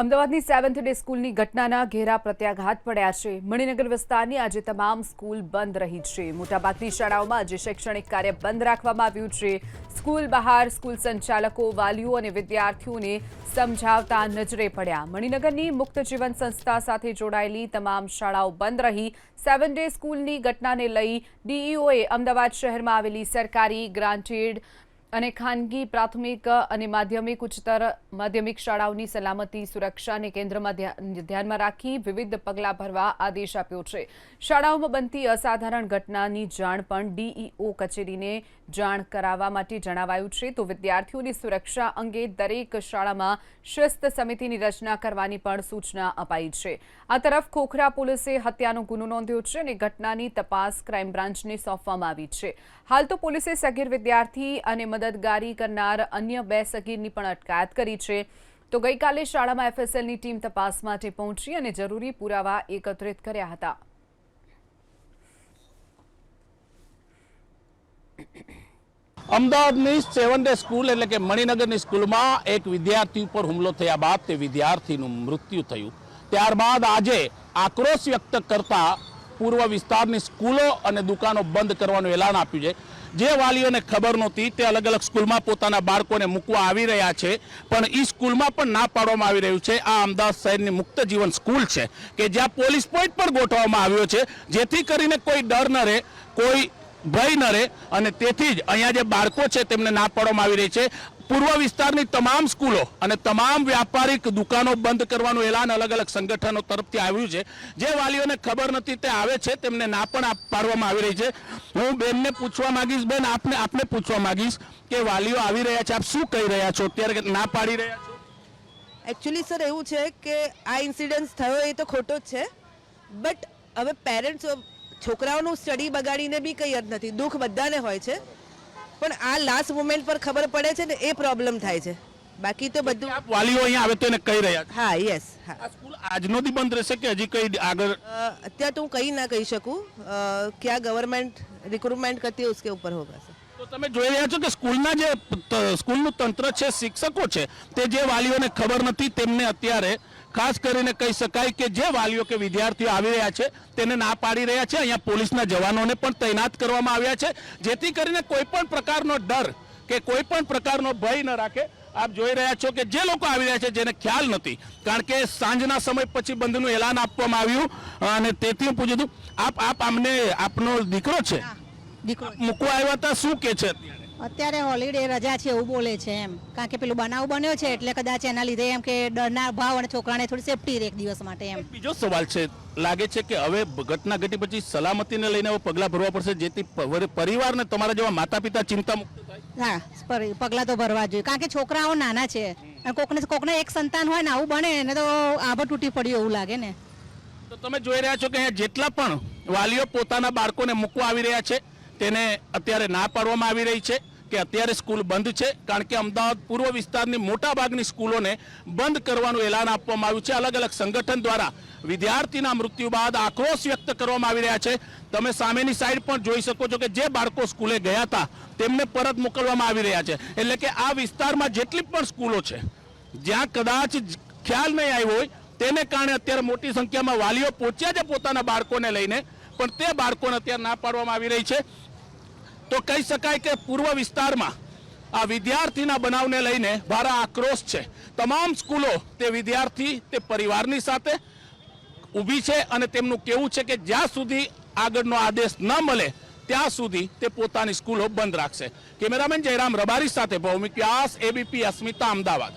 અમદાવાદની seventh day સ્કૂલની ઘટનાના ઘેરા પ્રત્યાઘાત પડ્યા છે. મણિનગર વિસ્તારની આજે તમામ સ્કૂલ બંધ રહી છે. મોટાભાગની શાળાઓમાં આજે શૈક્ષણિક કાર્ય બંધ રાખવામાં આવ્યું છે. સ્કૂલ બહાર સ્કૂલ સંચાલકો, વાલીઓ અને વિદ્યાર્થીઓને સમજાવતા નજરે પડ્યા. મણિનગરની મુક્ત જીવન સંસ્થા સાથે જોડાયેલી તમામ શાળાઓ બંધ રહી. સેવન ડે સ્કૂલની ઘટનાને લઈ ડીઈઓએ અમદાવાદ શહેરમાં આવેલી સરકારી ગ્રાન્ટેડ અને ખાનગી પ્રાથમિક અને માધ્યમિક ઉચ્ચતર માધ્યમિક શાળાઓની સલામતી સુરક્ષાને કેન્દ્રમાં ધ્યાનમાં રાખી વિવિધ પગલાં ભરવા આદેશ આપ્યો છે. શાળાઓમાં બનતી અસાધારણ ઘટનાની જાણ પણ ડીઈઓ કચેરીને જાણ કરાવવા માટે જણાવાયું છે. તો વિદ્યાર્થીઓની સુરક્ષા અંગે દરેક શાળામાં શિસ્ત સમિતિની રચના કરવાની પણ સૂચના અપાઈ છે. આ તરફ ખોખરા પોલીસે હત્યાનો ગુનો નોંધ્યો છે અને ઘટનાની તપાસ ક્રાઇમ બ્રાન્ચને સોંપવામાં આવી છે. હાલ તો પોલીસે સગીર વિદ્યાર્થી અને મદદગારી કરનાર અન્ય બે સગીરની પણ અટકાયત કરી છે. તો ગઈકાલે શાળામાં એફએસએલની ટીમ તપાસ માટે પહોંચી અને જરૂરી પુરાવા એકત્રિત કર્યા હતા. અમદાવાદની સેવન ડે સ્કૂલ એટલે કે મણિનગરની સ્કૂલમાં એક વિદ્યાર્થી ઉપર હુમલો થયા બાદ તે વિદ્યાર્થીનું મૃત્યુ થયું. ત્યારબાદ આજે આક્રોશ વ્યક્ત કરતા પૂર્વ વિસ્તારની સ્કૂલો અને દુકાનો બંધ કરવાનું એલાન આપ્યું છે. જે વાલીઓને ખબર નહોતી તે અલગ અલગ સ્કૂલમાં પોતાના બાળકોને મૂકવા આવી રહ્યા છે. પણ એ સ્કૂલમાં પણ ના પાડવામાં આવી રહ્યું છે. આ અમદાવાદ શહેરની મુક્ત જીવન સ્કૂલ છે કે જ્યાં પોલીસ પોઈન્ટ પણ ગોઠવવામાં આવ્યો છે. જેથી કરીને કોઈ ડર ન રહે, કોઈ ભય ન રહે અને તેથી જ અહીંયા જે બાળકો છે તેમને ના પાડવામાં આવી રહી છે. પૂર્વ વિસ્તારની તમામ સ્કૂલો અને તમામ વ્યાપારિક દુકાનો બંધ કરવાનું એલાન અલગ અલગ સંગઠનો તરફથી આવ્યું છે. જે વાલીઓને ખબર નથી તે આવે છે, તેમને ના પણ પાડવામાં આવી રહી છે. હું બેનને પૂછવા માંગીશ, બેન, આપને આપને પૂછવા માંગીશ કે વાલીઓ આવી રહ્યા છે, આપ શું કહી રહ્યા છો? અત્યારે ના પાડી રહ્યા છો? એકચ્યુઅલી સર એવું છે કે આ ઇન્સિડન્સ થયો એ તો ખોટો જ છે. બટ હવે પેરેન્ટ્સ છોકરાઓનું સ્ટડી બગાડીને બી કંઈ જ નથી. દુઃખ બધાને હોય છે. પણ આ લાસ્ટ મોમેન્ટ પર ખબર પડે છે ને એ પ્રોબ્લેમ થાય છે બાકી તો બધું આપ વાલીઓ અહીંયા આવે તો એને કહી રહ્યા છે હા યસ હા આ સ્કૂલ આજનો દી બંધ રહેશે કે હજી કઈ આગળ અ, અત્યારે તો હું કંઈ ના કહી શકું અ, क्या गवर्नमेंट रिक्रूटमेंट करती है उसके ऊपर होगा सर તો તમે જોઈ રહ્યા છો કે સ્કૂલના જે ત- સ્કૂલનું તંત્ર છે શિક્ષકો છે તે જે વાલીઓને ખબર નથી તેમને અત્યારે ખાસ કરીને કહી શકાય કે જે વાલીઓ કે વિદ્યાર્થીઓ આવી રહ્યા છે તેને ના પાડી રહ્યા છે. અહીંયા પોલીસના જવાનોને પણ તૈનાત કરવામાં આવ્યા છે. જેથી કરીને કોઈ પણ પ્રકારનો ડર કે કોઈ પણ પ્રકારનો ભય ન રાખે. આપ જોઈ રહ્યા છો કે જે લોકો આવી રહ્યા છે જેને ખ્યાલ નથી. કારણ કે સાંજના સમય પછી બંધનું એલાન આપવામાં આવ્યું. અને તેથી હું પૂછ્યું હતું આપ આપ અમને આપનો દીકરો છે? દીકરો મૂકવા આવ્યા હતા શું કે છે? અત્યારે હોલિડે રજા છે એવું બોલે છે એમ. કારણ કે પેલું બનાવ બન્યો છે એટલે કદાચ એના લીધે એમ કે ડરના ભાવ અને છોકરાને થોડી સેફટી રહે એક દિવસ માટે એમ. બીજો સવાલ છે લાગે છે કે હવે ઘટના ઘટી પછી સલામતીને લઈને હવે પગલાં ભરવા પડશે જેથી પરિવારને તમારા જેવા માતા પિતા ચિંતા મુક્ત હા પગલાં તો ભરવા જોઈએ. કારણ કે છોકરાઓ નાના છે. અને કોકને કોકને એક સંતાન હોય ને આવું બને એને તો આભા તૂટી પડ્યું એવું લાગે ને. તો તમે જોઈ રહ્યા છો કે અહીંયા જેટલા પણ વાલીઓ પોતાના બાળકોને મૂકવા આવી રહ્યા છે તેને અત્યારે ના પાડવામાં આવી રહી છે. કે અત્યારે સ્કૂલ બંધ છે, કારણ કે અમદાવાદ પૂર્વ વિસ્તારની મોટા ભાગની સ્કૂલોને બંધ કરવાનું એલાન આપવામાં આવ્યું છે. અલગ અલગ સંગઠન દ્વારા વિદ્યાર્થીના મૃત્યુ બાદ આક્રોશ વ્યક્ત કરવામાં આવી રહ્યા છે. તમે સામેની સાઈડ પણ જોઈ શકો છો કે જે બાળકો સ્કૂલે ગયા હતા, તેમને પરત મોકલવામાં આવી રહ્યા છે. એટલે કે આ વિસ્તારમાં જેટલી પણ સ્કૂલો છે, જ્યાં કદાચ ખ્યાલ નહીં આવ્યો હોય, તેને કારણે અત્યારે મોટી સંખ્યામાં વાલીઓ પહોંચ્યા છે પોતાના બાળકોને લઈને, પણ તે બાળકોને અત્યારે ના પાડવામાં આવી રહી છે. તો કહી શકાય કે પૂર્વ વિસ્તારમાં આ વિદ્યાર્થીના બનાવને લઈને ભારે આક્રોશ છે. તમામ સ્કૂલો તે વિદ્યાર્થી, તે પરિવારની સાથે ઊભી છે અને તેમનું કેવું છે કે જ્યાં સુધી આગળનો આદેશ ન મળે, ત્યાં સુધી તે પોતાની સ્કૂલો બંધ રાખશે. કેમેરામેન જયરામ રબારી સાથે ભૌમિક વ્યાસ, એબીપી, અસ્મિતા, અમદાવાદ.